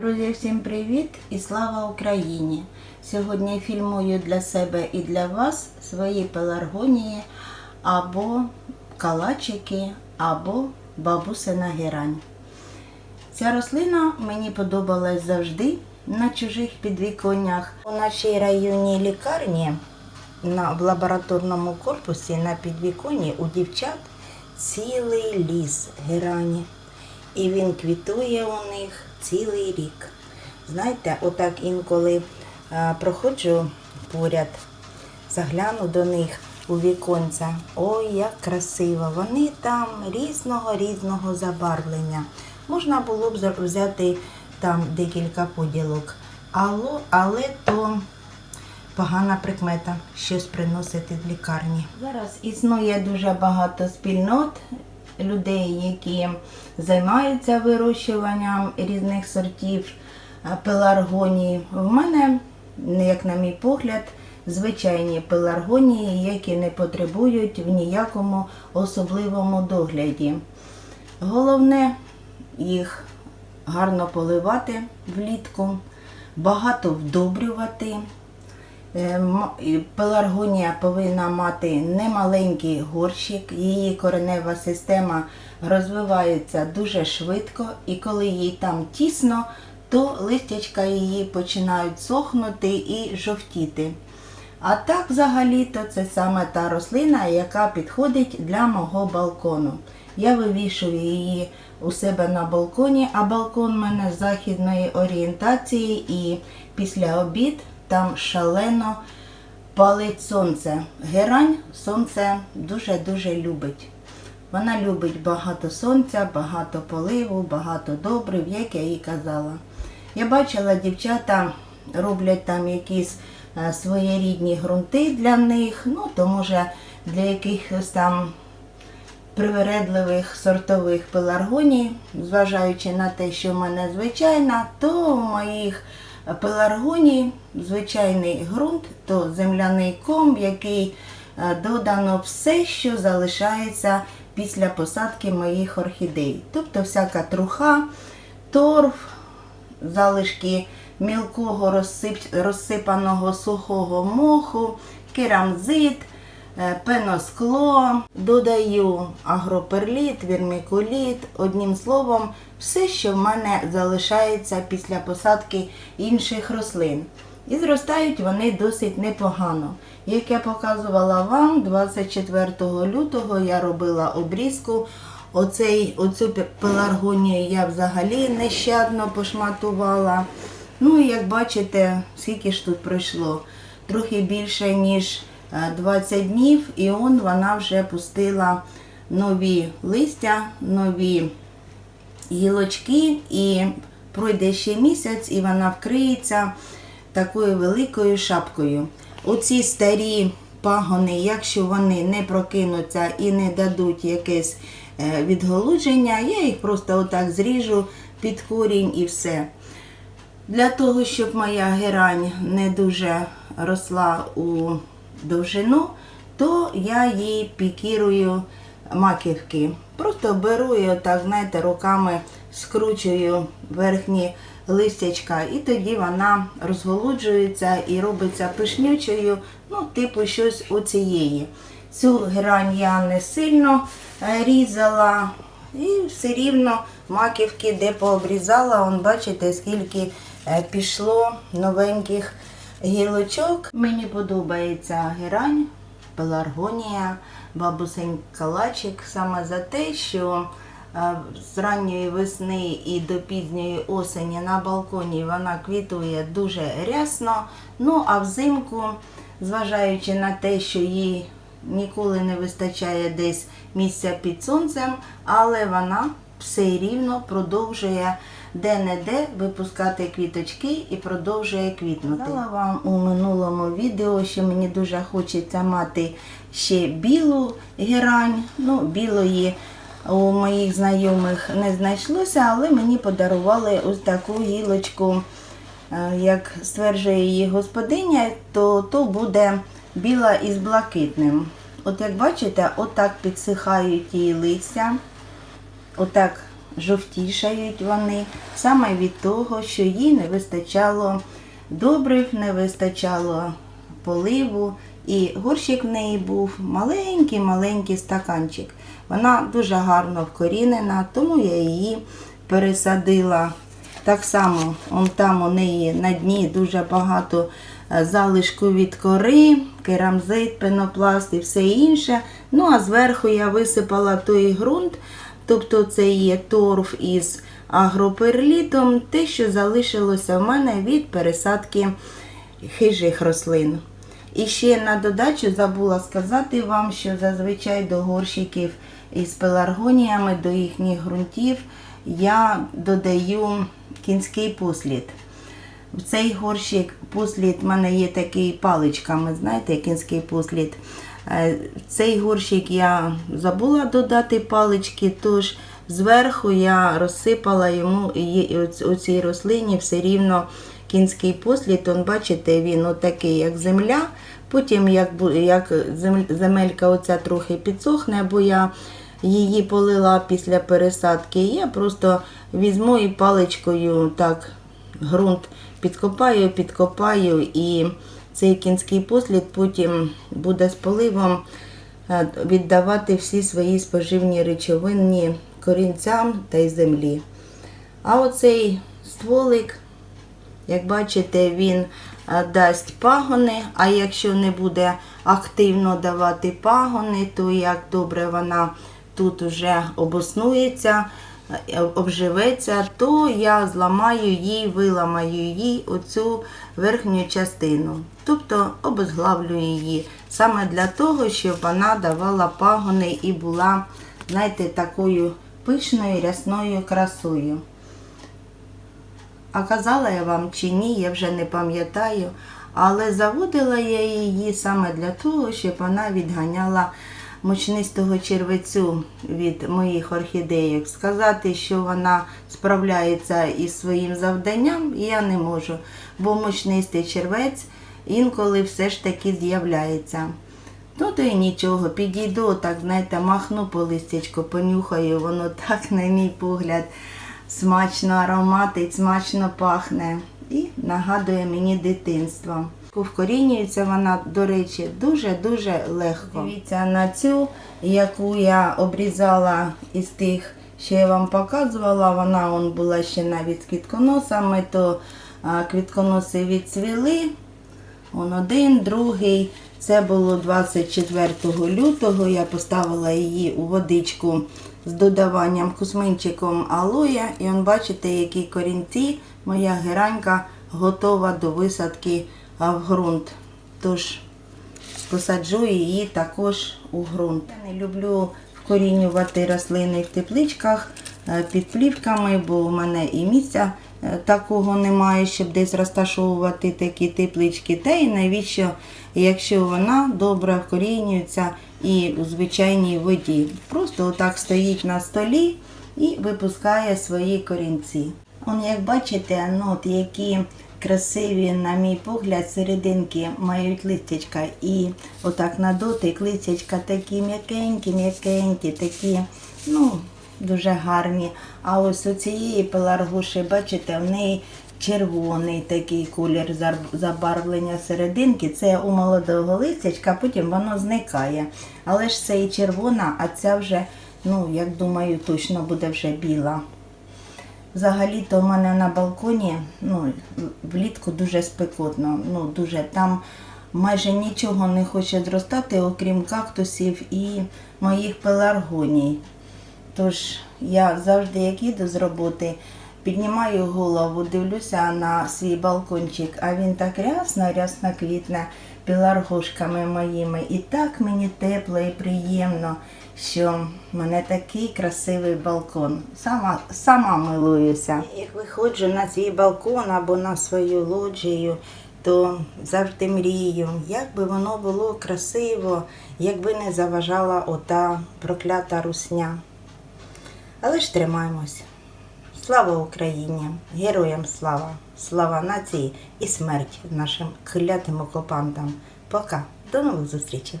Друзі, всім привіт і слава Україні! Сьогодні фільмую для себе і для вас свої пеларгонії або калачики, або бабусина герань. Ця рослина мені подобалась завжди на чужих підвіконнях. У нашій районній лікарні на, в лабораторному корпусі на підвіконні у дівчат цілий ліс герані. І він квітує у них цілий рік. Знаєте, отак інколи а, проходжу поряд, загляну до них у віконця. Ой, як красиво! Вони там різного різного забарвлення. Можна було б взяти там декілька поділок, але, але то погана прикмета щось приносити в лікарні. Зараз існує дуже багато спільнот людей, які займаються вирощуванням різних сортів е, пеларгонії. В мене, як на мій погляд, звичайні пеларгонії, які не потребують в ніякому особливому догляді. Головне їх гарно поливати влітку, багато вдобрювати. Е, Пеларгонія повинна мати немаленький горщик, її коренева система розвивається дуже швидко, і коли їй там тісно, то листячка її починають сохнути і жовтіти. А так, взагалі-то, це саме та рослина, яка підходить для мого балкону. Я вивішую її у себе на балконі, а балкон у мене західної орієнтації, і після обід там шалено палить сонце. Герань сонце дуже-дуже любить. Вона любить багато сонця, багато поливу, багато добрив, як я їй казала. Я бачила, дівчата роблять там якісь е, своєрідні ґрунти для них, ну то може для якихось там привередливих сортових пеларгоній, зважаючи на те, що в мене звичайна, то у моїх пеларгоній звичайний ґрунт, то земляний ком, в який е, додано все, що залишається після посадки моїх орхідей. Тобто всяка труха, торф, залишки мілкого розсип- розсипаного сухого моху, керамзит, пеноскло, додаю агроперліт, вірмікуліт, одним словом, все, що в мене залишається після посадки інших рослин. І зростають вони досить непогано. Як я показувала вам, 24 лютого я робила обрізку. Оцей, оцю пеларгонію я взагалі нещадно пошматувала. Ну і як бачите, скільки ж тут пройшло? Трохи більше, ніж е, 20 днів, і он вона вже пустила нові листя, нові гілочки, і пройде ще місяць, і вона вкриється такою великою шапкою. Оці старі пагони, якщо вони не прокинуться і не дадуть якесь е, відголудження, я їх просто отак зріжу під корінь і все. Для того, щоб моя герань не дуже росла у довжину, то я її пікірую маківки. Просто беру і отак, знаєте, руками скручую верхні листячка, і тоді вона розголуджується і робиться пишнючою, ну, типу щось у цієї. Цю герань я не сильно е, різала, і все рівно маківки, де пообрізала, он бачите, скільки е, пішло новеньких гілочок. Мені подобається герань, пеларгонія, бабусень калачик саме за те, що е, з ранньої весни і до пізньої осені на балконі вона квітує дуже рясно. Ну а взимку, зважаючи на те, що їй ніколи не вистачає десь місця під сонцем, але вона все рівно продовжує де-не-де випускати квіточки і продовжує квітнути. Казала вам у минулому відео, що мені дуже хочеться мати ще білу герань. Ну, білої у моїх знайомих не знайшлося, але мені подарували ось таку гілочку. Е, Як стверджує її господиня, то, то буде біла із блакитним. От як бачите, отак підсихають її листя. Отак жовтішають вони саме від того, що їй не вистачало добрив, не вистачало поливу. І горщик в неї був маленький-маленький стаканчик. Вона дуже гарно вкорінена, тому я її пересадила. Так само, он там у неї на дні дуже багато е, залишку від кори, керамзит, пенопласт і все інше. Ну а зверху я висипала той ґрунт, тобто це є торф із агроперлітом, те, що залишилося в мене від пересадки хижих рослин. І ще на додачу забула сказати вам, що зазвичай до горщиків із пеларгоніями, до їхніх ґрунтів я додаю кінський послід. В цей горщик послід в мене є такий паличками, знаєте, кінський послід. Е, цей горщик я забула додати палички, тож зверху я розсипала йому оц- оцій рослині все рівно кінський послід. Он, бачите, він отакий, як земля. Потім, як, як земелька оця трохи підсохне, бо я її полила після пересадки, я просто візьму і паличкою так ґрунт підкопаю, підкопаю, і цей кінський послід потім буде з поливом е, віддавати всі свої споживні речовини корінцям та й землі. А оцей стволик, як бачите, він е, дасть пагони, а якщо не буде активно давати пагони, то як добре вона тут уже обоснується, обживеться, то я зламаю їй, виламаю їй оцю верхню частину. Тобто обезглавлю її саме для того, щоб вона давала пагони і була, знаєте, такою пишною рясною красою. А казала я вам чи ні, я вже не пам'ятаю. Але заводила я її саме для того, щоб вона відганяла мучнистого червецю від моїх орхідейок. Сказати, що вона справляється із своїм завданням, я не можу, бо мучнистий червець інколи все ж таки з'являється. Ну, то й нічого, підійду, так, знаєте, махну по листячку, понюхаю, воно так, на мій погляд, смачно ароматить, смачно пахне і нагадує мені дитинство. Вкорінюється вона, до речі, дуже-дуже легко. Дивіться на цю, яку я обрізала із тих, що я вам показувала, вона он була ще навіть з квітконосами, то квітконоси відцвіли. Он один, другий. Це було 24 лютого. Я поставила її у водичку з додаванням кусминчиком алоя. І он бачите, які корінці. Моя геранька готова до висадки в ґрунт. Тож посаджу її також у ґрунт. Я не люблю вкорінювати рослини в тепличках е, під плівками, бо у мене і місця е, такого немає, щоб десь розташовувати такі теплички. Та й навіщо, якщо вона добре вкорінюється і у звичайній воді. Просто отак стоїть на столі і випускає свої корінці. Он, як бачите, ну, от які красиві, на мій погляд, серединки мають листячка. І отак на дотик листячка такі м'якенькі, м'якенькі, такі, ну, дуже гарні. А ось у цієї пеларгуші, бачите, в неї червоний такий колір забарвлення серединки. Це у молодого листячка, потім воно зникає. Але ж це і червона, а ця вже, ну, як думаю, точно буде вже біла. Взагалі-то в мене на балконі ну, влітку дуже спекотно. Ну, дуже там майже нічого не хоче зростати, окрім кактусів і моїх пеларгоній. Тож я завжди, як їду з роботи, піднімаю голову, дивлюся на свій балкончик, а він так рясно, рясно квітне пеларгошками моїми. І так мені тепло і приємно, що в мене такий красивий балкон. Сама, сама милуюся. Як виходжу на свій балкон або на свою лоджію, то завжди мрію, як би воно було красиво, якби не заважала ота проклята русня. Але ж тримаємось. Слава Україні! Героям слава! Слава нації і смерть нашим клятим окупантам. Пока. До нових зустрічей!